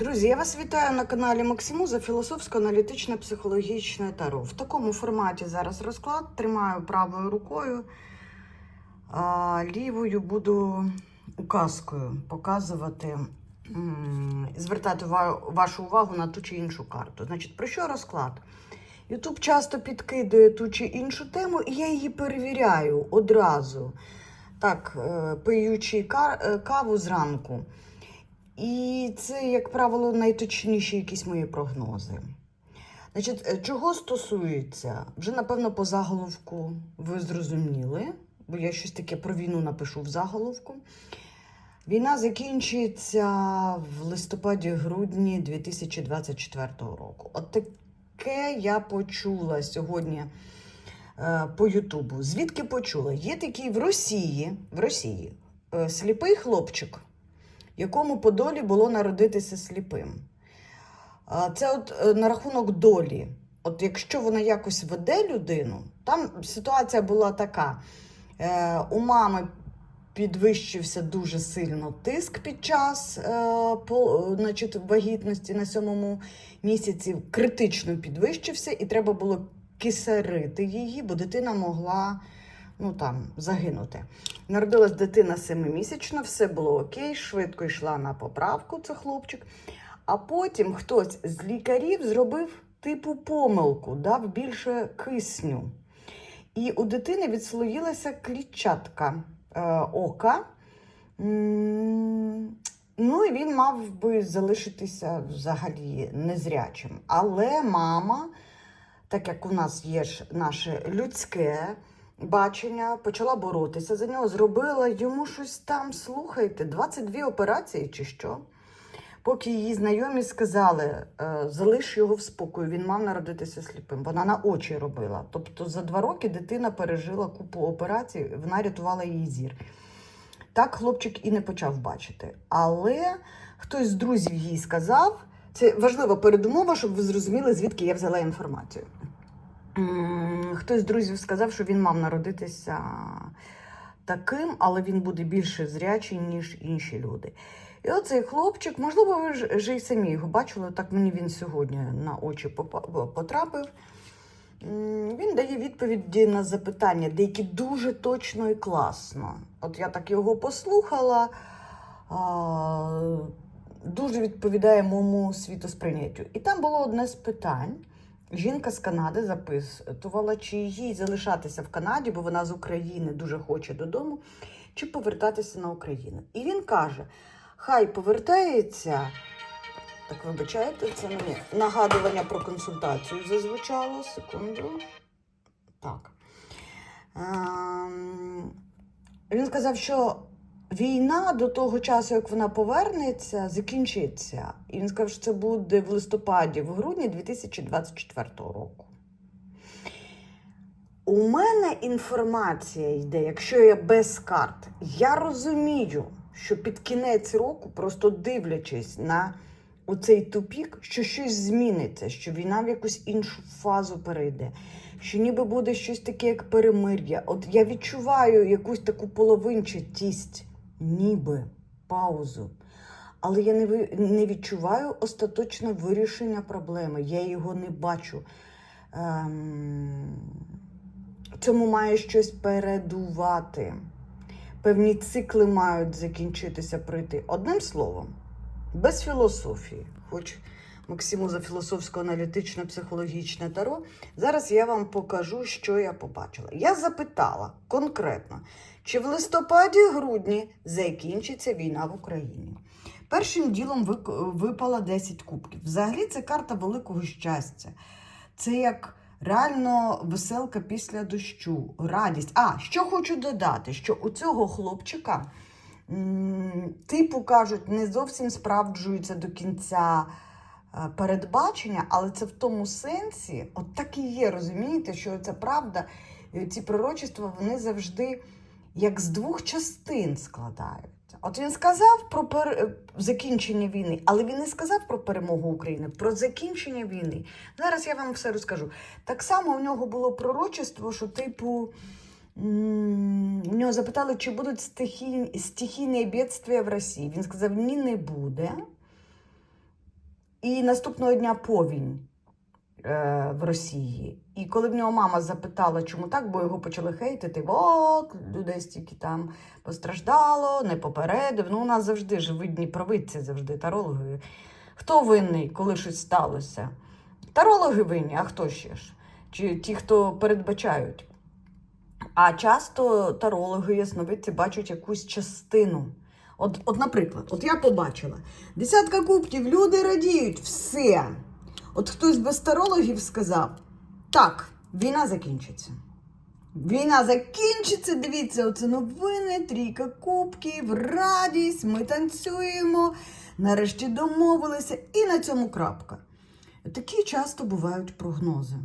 Друзі, я вас вітаю на каналі Максимуза філософсько-аналітичне психологічне таро. В такому форматі зараз розклад. Тримаю правою рукою, а лівою буду указкою показувати, звертати вашу увагу на ту чи іншу карту. Значить, про що розклад? Ютуб часто підкидує ту чи іншу тему, і я її перевіряю одразу. Так, е, пиючи е, каву зранку. І це, як правило, найточніші якісь мої прогнози. Значить, е, чого стосується, вже, напевно, по заголовку ви зрозуміли, бо я щось таке про війну напишу в заголовку. Війна закінчується в листопаді-грудні 2024 року. От таке я почула сьогодні е, по Ютубу. Звідки почула? Є такий в Росії, в Росії е, сліпий хлопчик якому по долі було народитися сліпим. Це от е, на рахунок долі. От якщо вона якось веде людину, там ситуація була така: е, у мами підвищився дуже сильно тиск під час е, значить, вагітності на сьомому місяці, критично підвищився, і треба було кисарити її, бо дитина могла ну, там, загинути. Народилась дитина семимісячна, все було окей, швидко йшла на поправку, це хлопчик. А потім хтось з лікарів зробив типу помилку, дав більше кисню. І у дитини відслоїлася клітчатка е, ока. Ну і він мав би залишитися взагалі незрячим. Але мама, так як у нас є ж наше людське бачення, почала боротися за нього, зробила йому щось там, слухайте, 22 операції чи що. Поки її знайомі сказали, е, залиш його в спокою, він мав народитися сліпим. Вона на очі робила. Тобто за два роки дитина пережила купу операцій, вона рятувала її зір. Так хлопчик і не почав бачити. Але хтось з друзів їй сказав, це важлива передумова, щоб ви зрозуміли, звідки я взяла інформацію. Хтось з друзів сказав, що він мав народитися таким, але він буде більше зрячий, ніж інші люди. І оцей хлопчик, можливо, ви вже й самі його бачили, так мені він сьогодні на очі потрапив. Він дає відповіді на запитання, деякі дуже точно і класно. От я так його послухала, дуже відповідає моєму світосприйняттю. І там було одне з питань. Жінка з Канади записувала, чи їй залишатися в Канаді, бо вона з України дуже хоче додому, чи повертатися на Україну. І він каже: хай повертається. Так, вибачайте, це мені нагадування про консультацію зазвучало. Секунду. Так. Ем, Він сказав, що війна до того часу, як вона повернеться, закінчиться. І він сказав, що це буде в листопаді, в грудні 2024 року. У мене інформація йде, якщо я без карт. Я розумію, що під кінець року, просто дивлячись на оцей тупік, що щось зміниться, що війна в якусь іншу фазу перейде, що ніби буде щось таке, як перемир'я. От я відчуваю якусь таку половинчатість, ніби паузу. Але я не, відчуваю остаточне вирішення проблеми. Я його не бачу. Ем... Цьому має щось передувати. Певні цикли мають закінчитися, пройти. Одним словом, без філософії, хоч Максиму за філософсько-аналітичне психологічне таро. Зараз я вам покажу, що я побачила. Я запитала конкретно, чи в листопаді-грудні закінчиться війна в Україні. Першим ділом випала 10 кубків. Взагалі це карта великого щастя. Це як реально веселка після дощу, радість. А, що хочу додати, що у цього хлопчика, типу кажуть, не зовсім справджується до кінця е, передбачення, але це в тому сенсі, от так і є, розумієте, що це правда. Ці пророчества вони завжди як з двох частин складаються. От він сказав про пер... е, закінчення війни, але він не сказав про перемогу України, про закінчення війни. Зараз я вам все розкажу. Так само у нього було пророчество, що, типу, у нього запитали, чи будуть стихійні, стихійні бедствия в Росії. Він сказав, ні, не буде. І наступного дня повінь в Росії. І коли в нього мама запитала, чому так, бо його почали хейтити, от людей стільки там постраждало, не попередив. Ну, у нас завжди ж видні провидці, завжди тарологи. Хто винний, коли щось сталося? Тарологи винні, а хто ще ж? Чи ті, хто передбачають? А часто тарологи, ясновидці бачать якусь частину. От, от, наприклад, от я побачила десятка кубків, люди радіють, все. От хтось без тарологів сказав: так, війна закінчиться. Війна закінчиться, дивіться, оце новини, трійка кубків, радість, ми танцюємо, нарешті домовилися, і на цьому крапка. Такі часто бувають прогнози.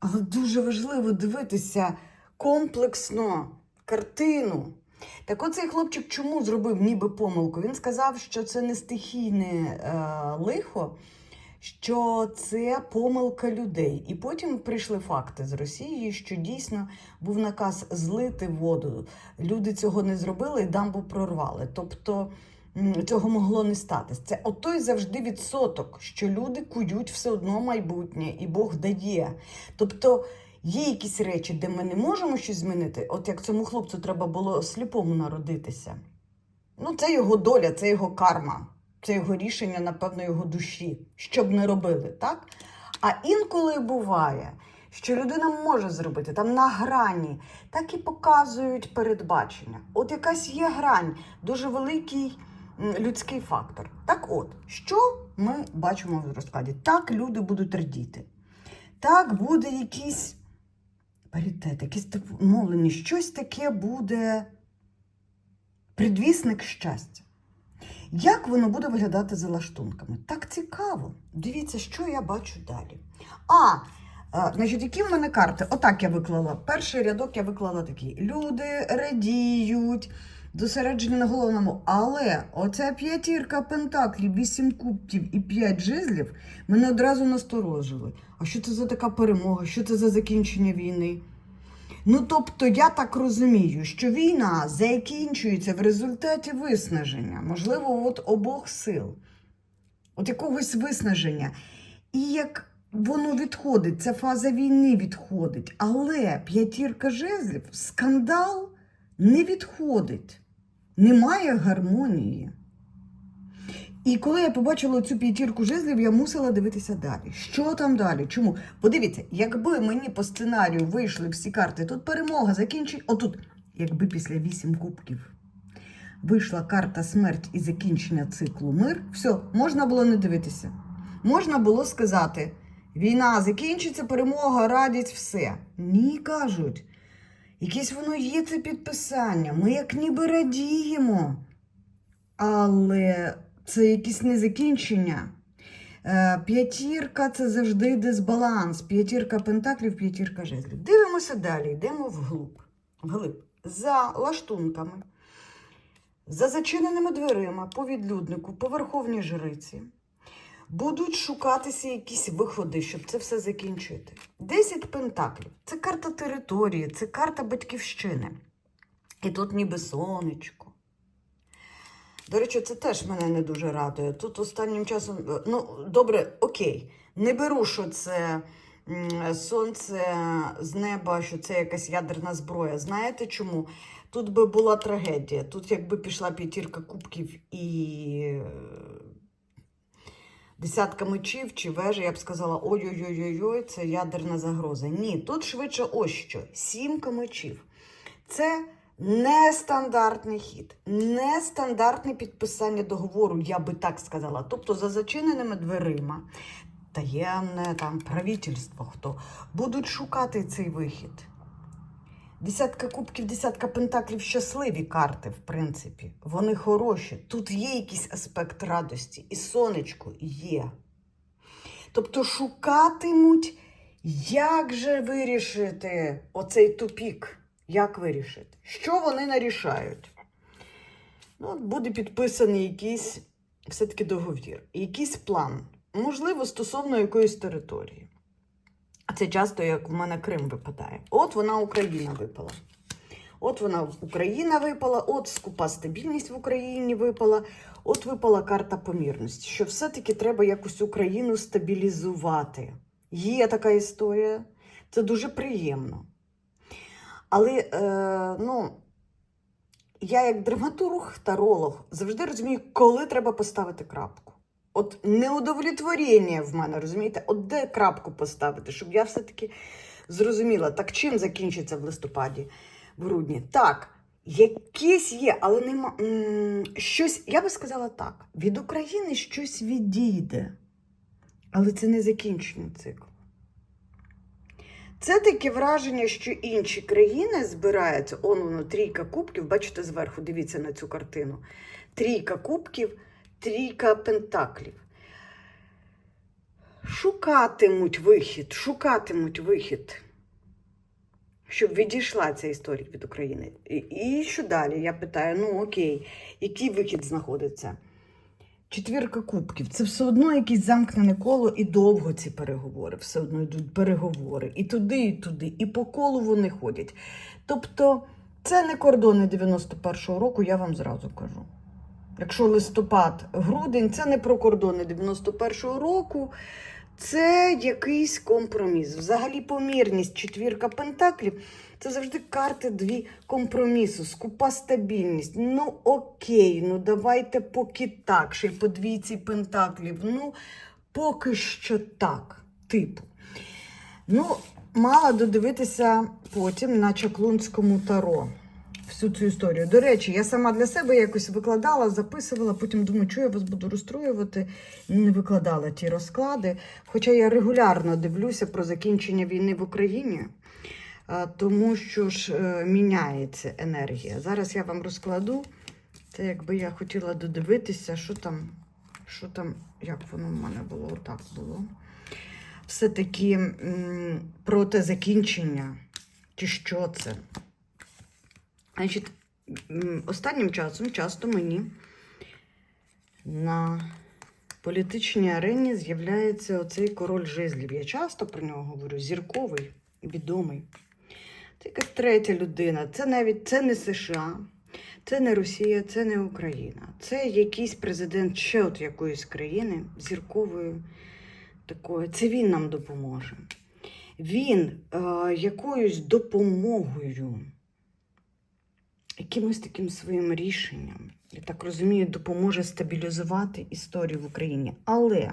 Але дуже важливо дивитися комплексно картину. Так оцей хлопчик чому зробив ніби помилку? Він сказав, що це не стихійне е, лихо, що це помилка людей. І потім прийшли факти з Росії, що дійсно був наказ злити воду. Люди цього не зробили і дамбу прорвали. Тобто цього могло не статись. Це отой завжди відсоток, що люди кують все одно майбутнє, і Бог дає. Тобто. Є якісь речі, де ми не можемо щось змінити. От як цьому хлопцю треба було сліпому народитися. Ну, це його доля, це його карма, це його рішення, напевно, його душі, що б не робили, так? А інколи буває, що людина може зробити там на грані, так і показують передбачення. От якась є грань, дуже великий людський фактор. Так от, що ми бачимо в розкладі? Так люди будуть радіти. Так буде якийсь паритет, типу мовлення, щось таке буде предвісник щастя. Як воно буде виглядати за лаштунками? Так цікаво. Дивіться, що я бачу далі. А, е, значить, які в мене карти? Отак я виклала. Перший рядок я виклала такий. Люди радіють, зосереджені на головному. Але оця п'ятірка пентаклів, вісім кубків і п'ять жезлів мене одразу насторожили. А що це за така перемога? Що це за закінчення війни? Ну, тобто, я так розумію, що війна закінчується в результаті виснаження, можливо, от обох сил, от якогось виснаження. І як воно відходить, ця фаза війни відходить, але п'ятірка жезлів, скандал не відходить, немає гармонії. І коли я побачила цю п'ятірку жезлів, я мусила дивитися далі. Що там далі? Чому? Подивіться, якби мені по сценарію вийшли всі карти, тут перемога закінчить. Отут, якби після вісім кубків вийшла карта смерть і закінчення циклу мир, все, можна було не дивитися. Можна було сказати: війна закінчиться, перемога, радість, все. Ні, кажуть. Якесь воно є це підписання. Ми як ніби радіємо. Але це якісь незакінчення. Е, П'ятірка це завжди дисбаланс. П'ятірка пентаклів, п'ятірка жезлів. Дивимося далі, йдемо вглуб. Вглиб. За лаштунками, за зачиненими дверима, по відлюднику, по верховній жриці. Будуть шукатися якісь виходи, щоб це все закінчити. Десять пентаклів це карта території, це карта батьківщини. І тут ніби сонечко. До речі, це теж мене не дуже радує. Тут останнім часом, ну, добре, окей, не беру, що це сонце з неба, що це якась ядерна зброя. Знаєте чому? Тут би була трагедія. Тут, якби пішла п'ятірка кубків і е, десятка мечів чи вежа, я б сказала: ой-ой-ой-ой, це ядерна загроза. Ні, тут швидше ось що: сімка мечів. Це нестандартний хід, нестандартне підписання договору, я би так сказала. Тобто за зачиненими дверима, таємне там правительство, хто будуть шукати цей вихід. Десятка кубків, десятка пентаклів щасливі карти, в принципі. Вони хороші. Тут є якийсь аспект радості, і сонечко є. Тобто шукатимуть, як же вирішити оцей тупік. Як вирішити? Що вони нарішають? Ну, буде підписаний якийсь все-таки договір, якийсь план, можливо, стосовно якоїсь території. Це часто, як в мене Крим випадає. От вона Україна випала. От вона Україна випала, от скупа стабільність в Україні випала. От випала карта помірності, що все-таки треба якось Україну стабілізувати. Є така історія, це дуже приємно. Але е, ну, я, як драматург, таролог, завжди розумію, коли треба поставити крапку. От неудовлетворення в мене, розумієте? От де крапку поставити, щоб я все-таки зрозуміла, так чим закінчиться в листопаді, в грудні. Так, якісь є, але нема щось, я би сказала так: від України щось відійде, але це не закінчення циклу. Це таке враження, що інші країни збираються. Он воно трійка кубків. Бачите зверху, дивіться на цю картину. Трійка кубків, трійка пентаклів. Шукатимуть вихід, шукатимуть вихід, щоб відійшла ця історія від України. І, і що далі? Я питаю: ну окей, який вихід знаходиться? Четвірка кубків це все одно якесь замкнене коло, і довго ці переговори. Все одно йдуть переговори. І туди, і туди, і по колу вони ходять. Тобто, це не кордони 91-го року, я вам зразу кажу. Якщо листопад, грудень, це не про кордони 91-го року, це якийсь компроміс. Взагалі, помірність, четвірка пентаклів це завжди карти дві компромісу, скупа стабільність. Ну окей, ну давайте поки так, ще й по двійці пентаклів. Ну, поки що так, типу. Ну, мала додивитися потім на Чаклунському таро всю цю історію. До речі, я сама для себе якось викладала, записувала, потім думаю, що я вас буду розстроювати. Не викладала ті розклади. Хоча я регулярно дивлюся про закінчення війни в Україні, тому що ж е, міняється енергія. Зараз я вам розкладу. Це якби я хотіла додивитися, що там, що там, як воно в мене було, отак було. Все-таки проти закінчення, чи що це? Значить, останнім часом часто мені на політичній арені з'являється оцей король жезлів. Я часто про нього говорю, зірковий, відомий. Це якась третя людина. Це навіть це не США, це не Росія, це не Україна. Це якийсь президент ще от якоїсь країни, зіркової такої. Це він нам допоможе. Він е, якоюсь допомогою якимось таким своїм рішенням, я так розумію, допоможе стабілізувати історію в Україні. Але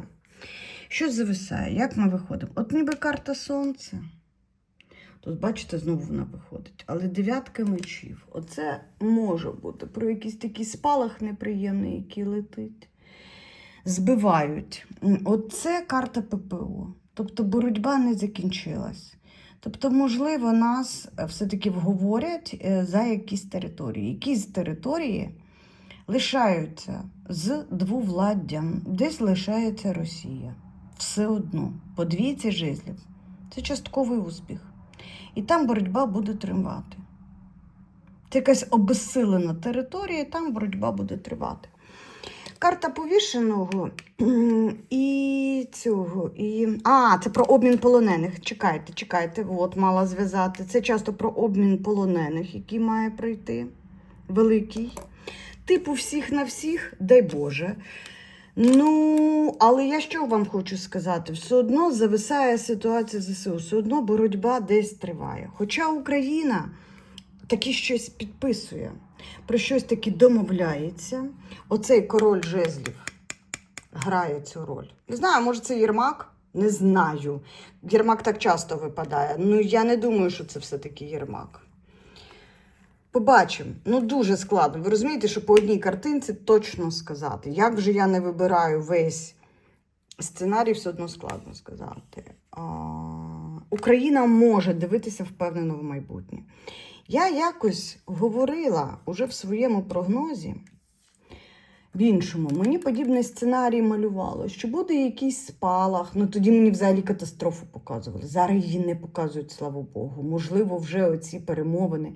що зависає? Як ми виходимо? От ніби карта Сонця. Тут, бачите, знову вона виходить. Але дев'ятка мечів. Оце може бути про якийсь такий спалах неприємний, який летить. Збивають. Оце карта ППО. Тобто боротьба не закінчилась. Тобто, можливо, нас е, все-таки вговорять е, за якісь території. Якісь території лишаються з двовладдям, десь лишається Росія. Все одно, по двійці жезлів. Це частковий успіх. І там боротьба буде тривати. Це якась обезсилена територія, і там боротьба буде тривати. Карта повішеного і цього. І... А, це про обмін полонених. Чекайте, чекайте, от мала зв'язати. Це часто про обмін полонених, який має прийти. Великий. Типу всіх на всіх, дай Боже. Ну, але я що вам хочу сказати? Все одно зависає ситуація в ЗСУ, все одно боротьба десь триває. Хоча Україна таки щось підписує, про щось таки домовляється. Оцей король жезлів грає цю роль. Не знаю, може це Єрмак? Не знаю. Єрмак так часто випадає. Ну, я не думаю, що це все-таки Єрмак. Побачимо. Ну, дуже складно. Ви розумієте, що по одній картинці точно сказати. Як вже я не вибираю весь сценарій, все одно складно сказати. А, Україна може дивитися впевнено в майбутнє. Я якось говорила уже в своєму прогнозі, в іншому, мені подібний сценарій малювало, що буде якийсь спалах. Ну тоді мені взагалі катастрофу показували. Зараз її не показують, слава Богу. Можливо, вже оці перемовини,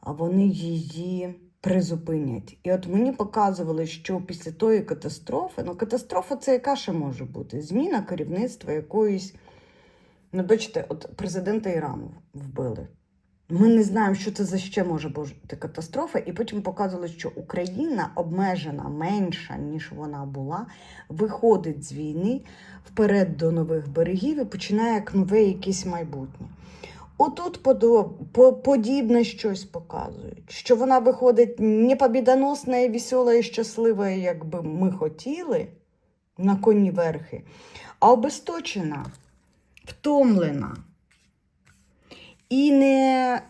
а вони її призупинять. І от мені показували, що після тої катастрофи, ну катастрофа це яка ще може бути? Зміна керівництва якоїсь. Ну, бачите, от президента Ірану вбили. Ми не знаємо, що це за ще може бути катастрофа, і потім показували, що Україна обмежена менша, ніж вона була, виходить з війни вперед до нових берегів і починає як нове якесь майбутнє. Отут подібне щось показують, що вона виходить не побідоносна, і весела і щаслива, як би ми хотіли, на коні верхи, а обесточена, втомлена і не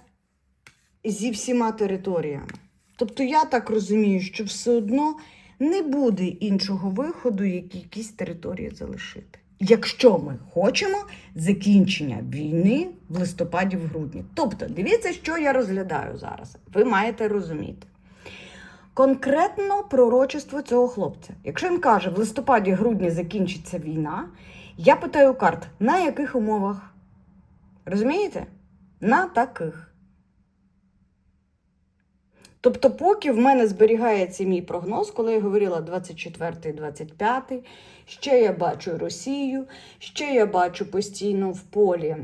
зі всіма територіями. Тобто я так розумію, що все одно не буде іншого виходу, як якісь території залишити. Якщо ми хочемо закінчення війни в листопаді, в грудні. Тобто, дивіться, що я розглядаю зараз. Ви маєте розуміти. Конкретно пророчество цього хлопця. Якщо він каже, в листопаді-грудні закінчиться війна, я питаю карт, на яких умовах? Розумієте? На таких. Тобто, поки в мене зберігається мій прогноз, коли я говорила 24-25, ще я бачу Росію, ще я бачу постійно в полі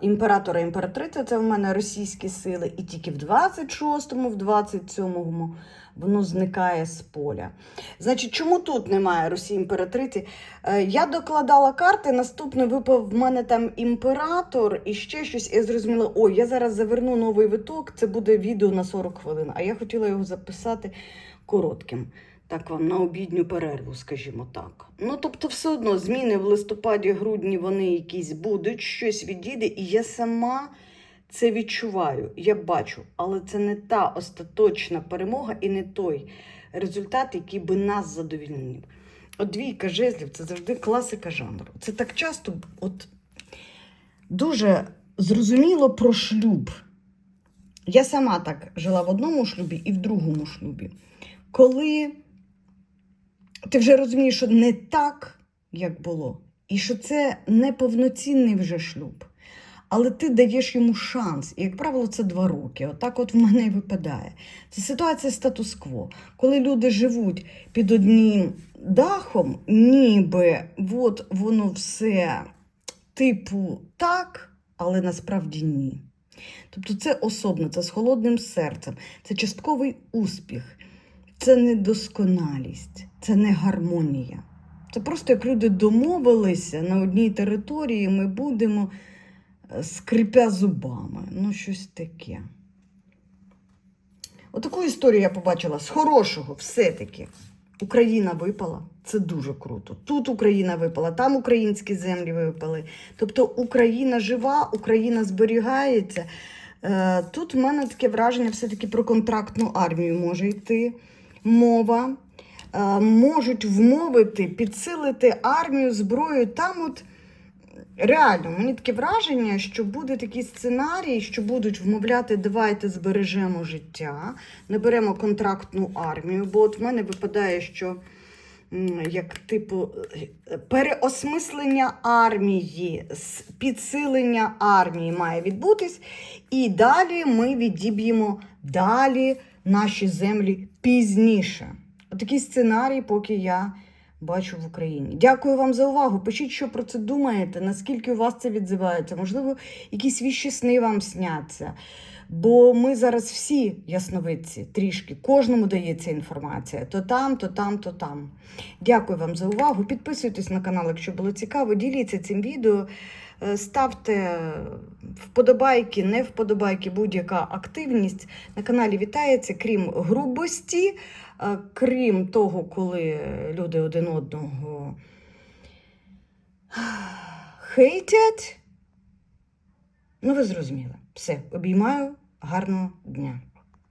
імператора імператриця, це в мене російські сили, і тільки в 26-му, в 27-му воно зникає з поля. Значить, чому тут немає Росії імператриці? Е, Я докладала карти, наступний випав в мене там імператор і ще щось. Я зрозуміла, ой, я зараз заверну новий виток, це буде відео на 40 хвилин. А я хотіла його записати коротким. Так вам на обідню перерву, скажімо так. Ну, тобто, все одно зміни в листопаді, грудні вони якісь будуть, щось відійде, і я сама це відчуваю, я бачу, але це не та остаточна перемога і не той результат, який би нас задовільнив. От двійка жезлів це завжди класика жанру. Це так часто, от дуже зрозуміло про шлюб. Я сама так жила в одному шлюбі і в другому шлюбі. Коли ти вже розумієш, що не так, як було, і що це не повноцінний вже шлюб. Але ти даєш йому шанс. І, як правило, це два роки. Отак от в мене і випадає. Це ситуація статус-кво. Коли люди живуть під одним дахом, ніби от воно все типу так, але насправді ні. Тобто це особно, це з холодним серцем, це частковий успіх, це недосконалість, це не гармонія. Це просто як люди домовилися на одній території, ми будемо е, скрипя зубами. Ну, щось таке. Отаку історію я побачила з хорошого, все-таки. Україна випала, це дуже круто. Тут Україна випала, там українські землі випали. Тобто Україна жива, Україна зберігається. Е, Тут в мене таке враження все-таки про контрактну армію може йти мова. Е, Можуть вмовити, підсилити армію, зброю. Там от реально, мені таке враження, що буде такий сценарій, що будуть вмовляти, давайте збережемо життя, наберемо контрактну армію. Бо от в мене випадає, що як типу е, переосмислення армії, підсилення армії має відбутись, і далі ми відіб'ємо далі наші землі пізніше. Отакий сценарій, поки я бачу в Україні. Дякую вам за увагу. Пишіть, що про це думаєте, наскільки у вас це відзивається. Можливо, якісь віщі сни вам сняться. Бо ми зараз всі ясновидці, трішки, кожному дається інформація. То там, то там, то там. Дякую вам за увагу. Підписуйтесь на канал, якщо було цікаво. Діліться цим відео. Е, Ставте вподобайки, не вподобайки, будь-яка активність на каналі вітається, крім грубості, е, крім того, коли люди один одного хейтять. Ну, ви зрозуміли. Все, обіймаю. Гарного дня.